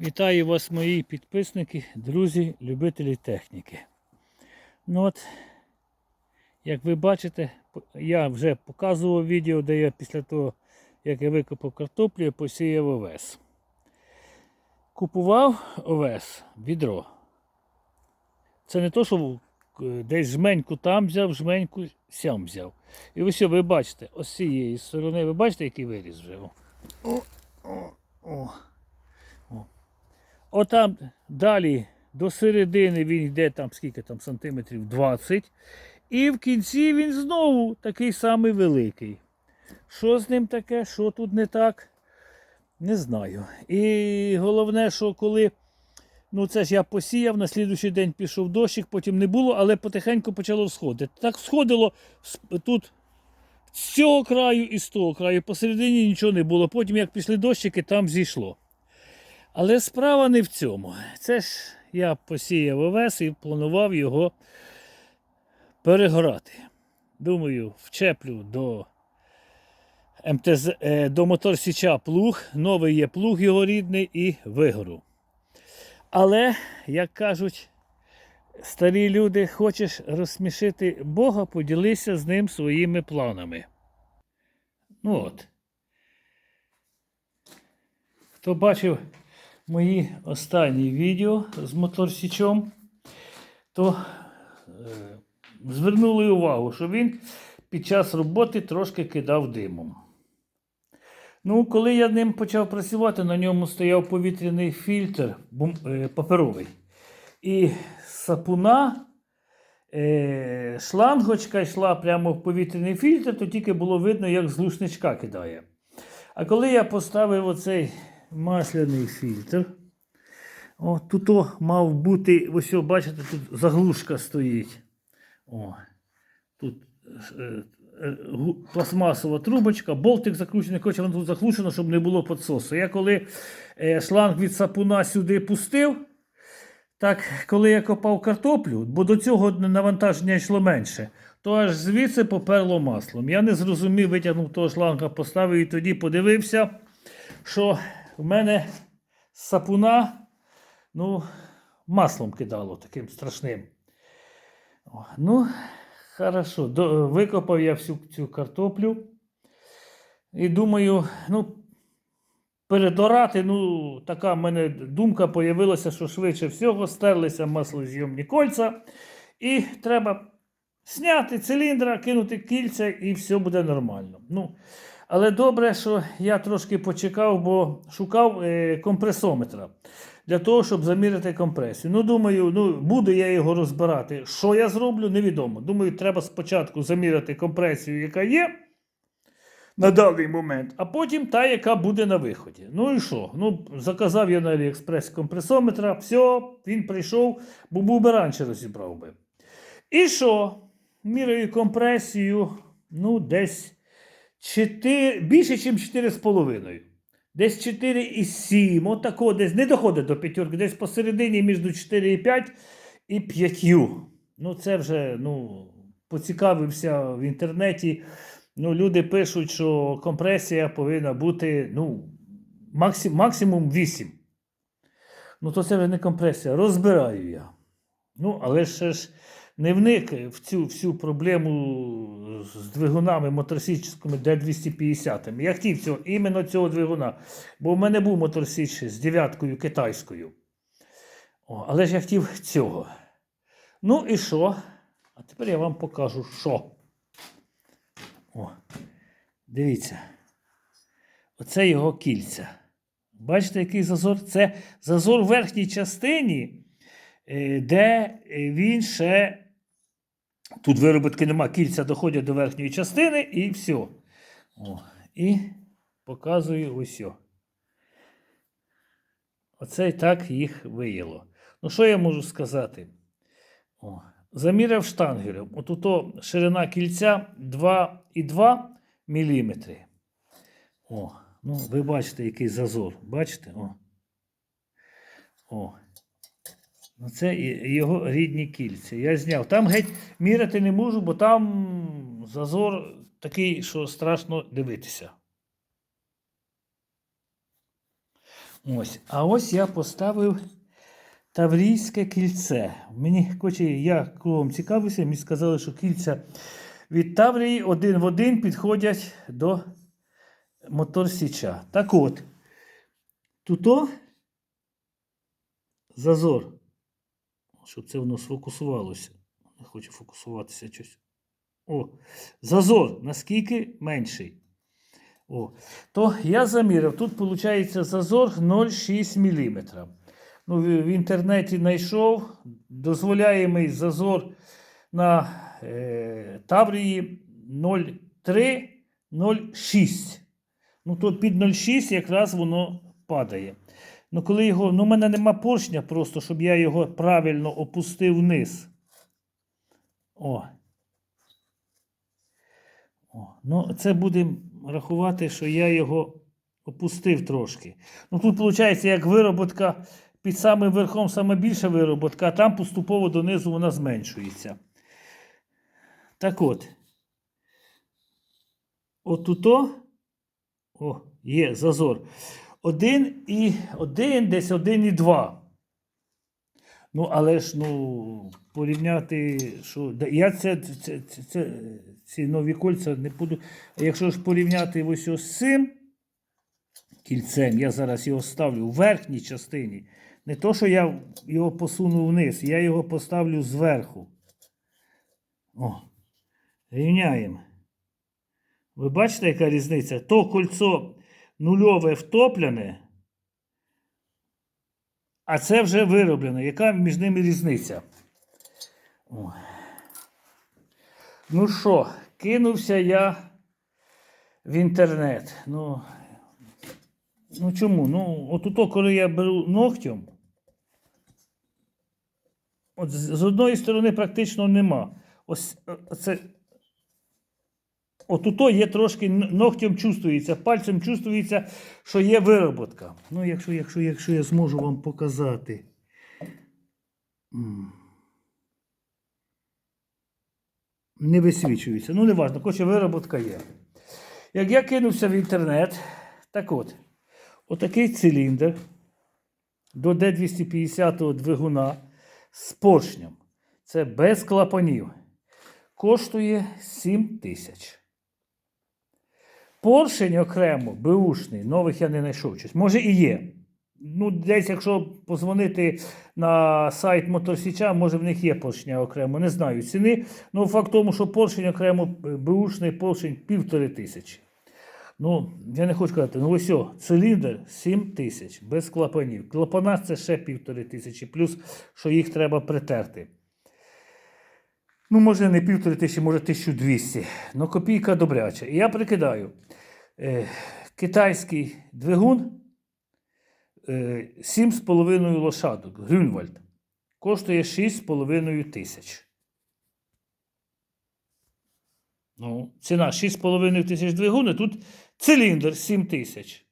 Вітаю вас, мої підписники, друзі, любителі техніки. Ну от, як ви бачите, я вже показував відео, де я після того, як я викопав картоплю, я посіяв овес. Купував овес, відро. Це не то, що е, десь жменьку там взяв, жменьку сям взяв. І ось ви бачите, ось з цієї сторони, ви бачите, який виріс вже? О, о, о, о. Отам далі до середини він йде там скільки там сантиметрів 20. І в кінці він знову такий самий великий. Що з ним таке, що тут не так, не знаю. І головне, що коли. Ну, це ж я посіяв, на слідуючий день пішов дощик, потім не було, але потихеньку почало сходити. Так сходило тут з цього краю і з того краю. Посередині нічого не було. Потім, як пішли дощики, там зійшло. Але справа не в цьому. Це ж я посіяв овес і планував його перегорати. Думаю, вчеплю до МТЗ, е, до моторсіча плуг, новий є плуг його рідний і вигору. Але, як кажуть старі люди, хочеш розсмішити Бога, поділися з ним своїми планами. Ну от. Хто бачив мої останні відео з моторсічом, то е, звернули увагу, що він під час роботи трошки кидав димом. Ну, коли я ним почав працювати, на ньому стояв повітряний фільтр е, паперовий. І сапуна, е, шлангочка йшла прямо в повітряний фільтр, то тільки було видно, як з глушничка кидає. А коли я поставив оцей масляний фільтр, о, тут о, мав бути, ось бачите, тут заглушка стоїть. О, тут е, е, пластмасова трубочка, болтик закручений, хоче воно тут заглушено, щоб не було підсосу. Я коли е, шланг від сапуна сюди пустив, так, коли я копав картоплю, бо до цього навантаження йшло менше, то аж звідси поперло маслом. Я не зрозумів, витягнув того шланга, поставив і тоді подивився, що в мене сапуна ну, маслом кидало таким страшним. Ну, хорошо. Викопав я всю цю картоплю. І думаю, ну, передорати, ну, така в мене думка появилася, що швидше всього стерлися маслозйомні кольця. І треба зняти циліндра, кинути кільця, і все буде нормально. Ну, але добре, що я трошки почекав, бо шукав е, компресометра для того, щоб заміряти компресію. Ну, думаю, ну, буду я його розбирати. Що я зроблю, невідомо. Думаю, треба спочатку заміряти компресію, яка є на даний момент, а потім та, яка буде на виході. Ну і що? Ну, заказав я на Аліекспрес компресометра, все, він прийшов, бо був би раніше розібрав би. І що? Міряю компресію, ну, десь 4, більше, ніж 4,5. Десь 4,7. Отако, десь не доходить до п'ятерки, десь посередині між 4,5 і 5. Ну, це вже ну, поцікавився в інтернеті. Ну, люди пишуть, що компресія повинна бути ну, максим, максимум 8. Ну, то це вже не компресія. Розбираю я. Ну, але ще ж не вник в цю всю проблему з двигунами моторсічними D250. Я хотів цього, іменно цього двигуна. Бо в мене був моторсіч з дев'яткою китайською. О, але ж я хотів цього. Ну і що? А тепер я вам покажу, що. О, дивіться. Оце його кільця. Бачите, який зазор? Це зазор в верхній частині, де він ще. Тут виробітки нема, кільця доходять до верхньої частини і все. О, і показую ось. Оце і так їх виїло. Ну, що я можу сказати? О, заміряв штангелем. От то ширина кільця 2,2 мм. О, ну, ви бачите, який зазор. Бачите? О. О. Ну, це його рідні кільця. Я зняв. Там геть міряти не можу, бо там зазор такий, що страшно дивитися. Ось. А ось я поставив Таврійське кільце. Мені хоче, я кругом цікавився, мені сказали, що кільця від Таврії один в один підходять до мотор Січа. Так от, туто зазор. Щоб це воно сфокусувалося. Не хочу фокусуватися щось. О, зазор наскільки менший. О, то я заміряв. Тут виходить зазор 0,6 мм. Ну, в, інтернеті знайшов дозволяємий зазор на е, Таврії 0,3 0,6. Ну, тут під 0,6 якраз воно падає. Ну, коли його. Ну, у мене нема поршня просто, щоб я його правильно опустив вниз. О. О. Ну, це будемо рахувати, що я його опустив трошки. Ну, тут, виходить, як вироботка під самим верхом саме більша вироботка, а там поступово донизу вона зменшується. Так от. Отуто. О, є зазор. Один і один, десь один і два. Ну, але ж, ну, порівняти, що. Я це, це, це, це, ці нові кольця не буду. А якщо ж порівняти ось ось з цим кільцем, я зараз його ставлю у верхній частині. Не то, що я його посуну вниз, я його поставлю зверху. О, рівняємо. Ви бачите, яка різниця? То кольцо нульове втоплене, а це вже вироблено. Яка між ними різниця? О. Ну що, кинувся я в інтернет. Ну, ну чому? Ну, от ото, коли я беру ногтем, от з з одної сторони практично нема. Ось е, це. От ото є трошки ногтем чувствується, пальцем чувствується, що є вироботка. Ну, якщо, якщо, якщо я зможу вам показати. Не висвічується. Ну, не важливо, хоче вироботка є. Як я кинувся в інтернет, так от, отакий циліндр до Д250 двигуна з поршнем. Це без клапанів. Коштує 7 тисяч. Поршень окремо, беушний, нових я не знайшов. щось. Може і є. Ну, десь, якщо позвонити на сайт Моторсіча, може в них є поршня окремо. Не знаю ціни. Ну, факт тому, що поршень окремо, беушний поршень півтори тисячі. Ну, я не хочу казати, ну ось о, циліндр 7 тисяч без клапанів. Клапана це ще півтори тисячі, плюс що їх треба притерти. Ну, може, не півтори тисячі, може 1200. Ну, копійка добряча. І я прикидаю, е, китайський двигун е, 7,5 лошадок, Грюнвальд, коштує 6,5 тисяч. Ну, ціна 6,5 тисяч двигуни, тут циліндр 7 тисяч.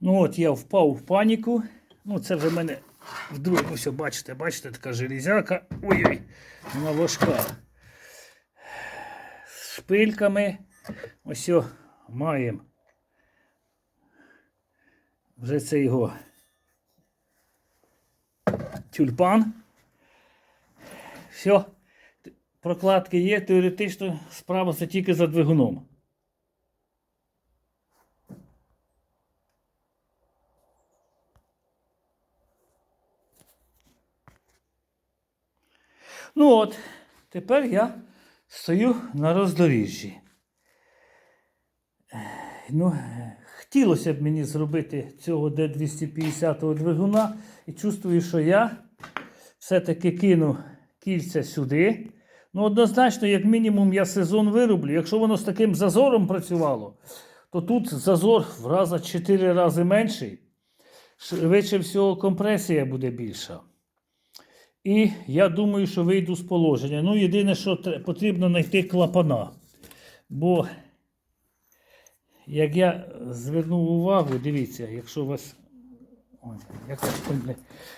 Ну от я впав в паніку. Ну, це вже в мене вдруге, ось бачите, бачите, така железяка. Ой-ой, вона важка. З шпильками. Ось маємо. Вже це його тюльпан. Все, прокладки є, теоретично справа це тільки за двигуном. Ну от, тепер я стою на роздоріжжі. Ну, хотілося б мені зробити цього Д250 двигуна і чувствую, що я все-таки кину кільця сюди. Ну, однозначно, як мінімум, я сезон вироблю. Якщо воно з таким зазором працювало, то тут зазор в раза 4 рази менший. Швидше всього, компресія буде більша. І я думаю, що вийду з положення. Ну, єдине, що потрібно знайти клапана. Бо, як я звернув увагу, дивіться, якщо у вас. Ой, як це,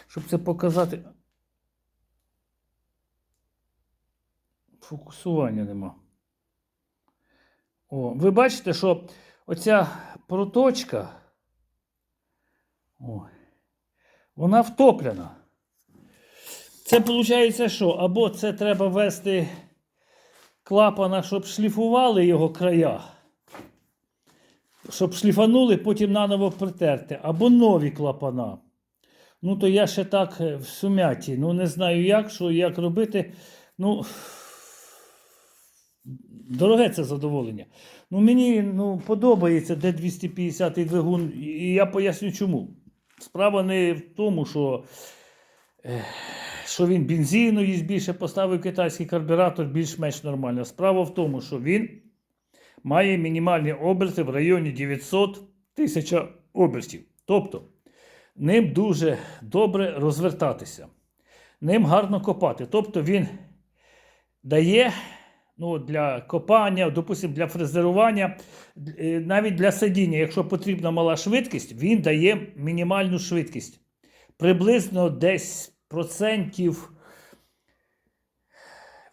щоб це показати. Фокусування нема. О, ви бачите, що оця проточка, о, вона втоплена. Це виходить, що або це треба ввести клапана, щоб шліфували його края, щоб шліфанули, потім наново притерти, або нові клапана. Ну, то я ще так е, в сумяті. Ну, не знаю як, що, як робити. Ну, дороге це задоволення. Ну, мені ну, подобається Д250 двигун, і я поясню чому. Справа не в тому, що, що він бензину їсть більше, поставив китайський карбюратор більш-менш нормально. Справа в тому, що він має мінімальні оберти в районі 900 тисяч обертів. Тобто, ним дуже добре розвертатися, ним гарно копати. Тобто він дає ну, для копання, допустимо, для фрезерування, е, навіть для сидіння, якщо потрібна мала швидкість, він дає мінімальну швидкість. Приблизно десь процентів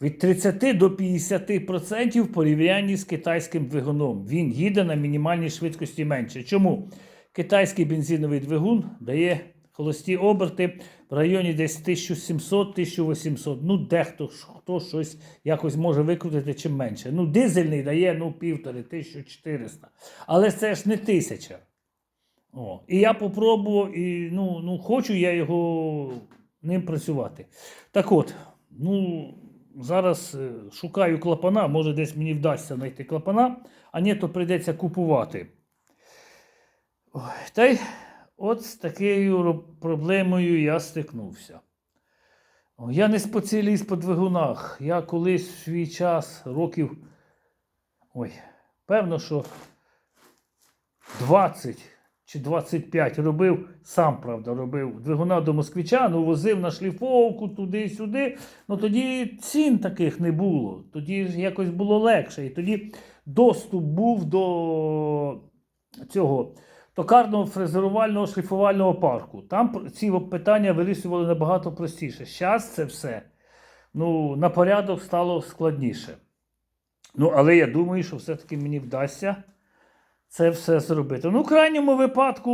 від 30 до 50% в порівнянні з китайським двигуном. Він їде на мінімальній швидкості менше. Чому? Китайський бензиновий двигун дає холості оберти в районі десь 1700-1800. Ну, дехто хто щось якось може викрутити чим менше. Ну, дизельний дає ну, півтори, 1400. Але це ж не тисяча. О, і я попробував, і ну, ну, хочу я його ним працювати. Так от, ну, зараз е, шукаю клапана, може десь мені вдасться знайти клапана, а ні, то прийдеться купувати. Ой, та й от з такою проблемою я стикнувся. Я не спеціаліст по двигунах. Я колись в свій час років. Ой, певно, що 20 чи 25 робив, сам, правда, робив двигуна до москвича, ну возив на шліфовку туди-сюди. Ну тоді цін таких не було. Тоді ж якось було легше. І тоді доступ був до цього токарного фрезерувального шліфувального парку. Там ці питання вирішували набагато простіше. Зараз це все ну, на порядок стало складніше. Ну, але я думаю, що все-таки мені вдасться це все зробити. Ну, в крайньому випадку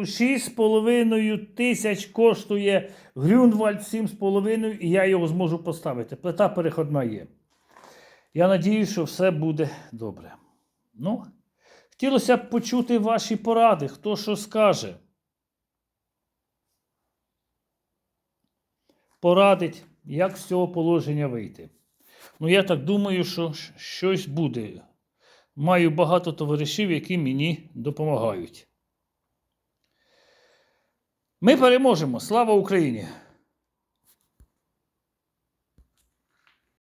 6,5 тисяч коштує Грюнвальд 7,5, і я його зможу поставити. Плита переходна є. Я надіюсь, що все буде добре. Ну, хотілося б почути ваші поради, хто що скаже. Порадить, як з цього положення вийти. Ну, я так думаю, що щось буде. Маю багато товаришів, які мені допомагають. Ми переможемо. Слава Україні!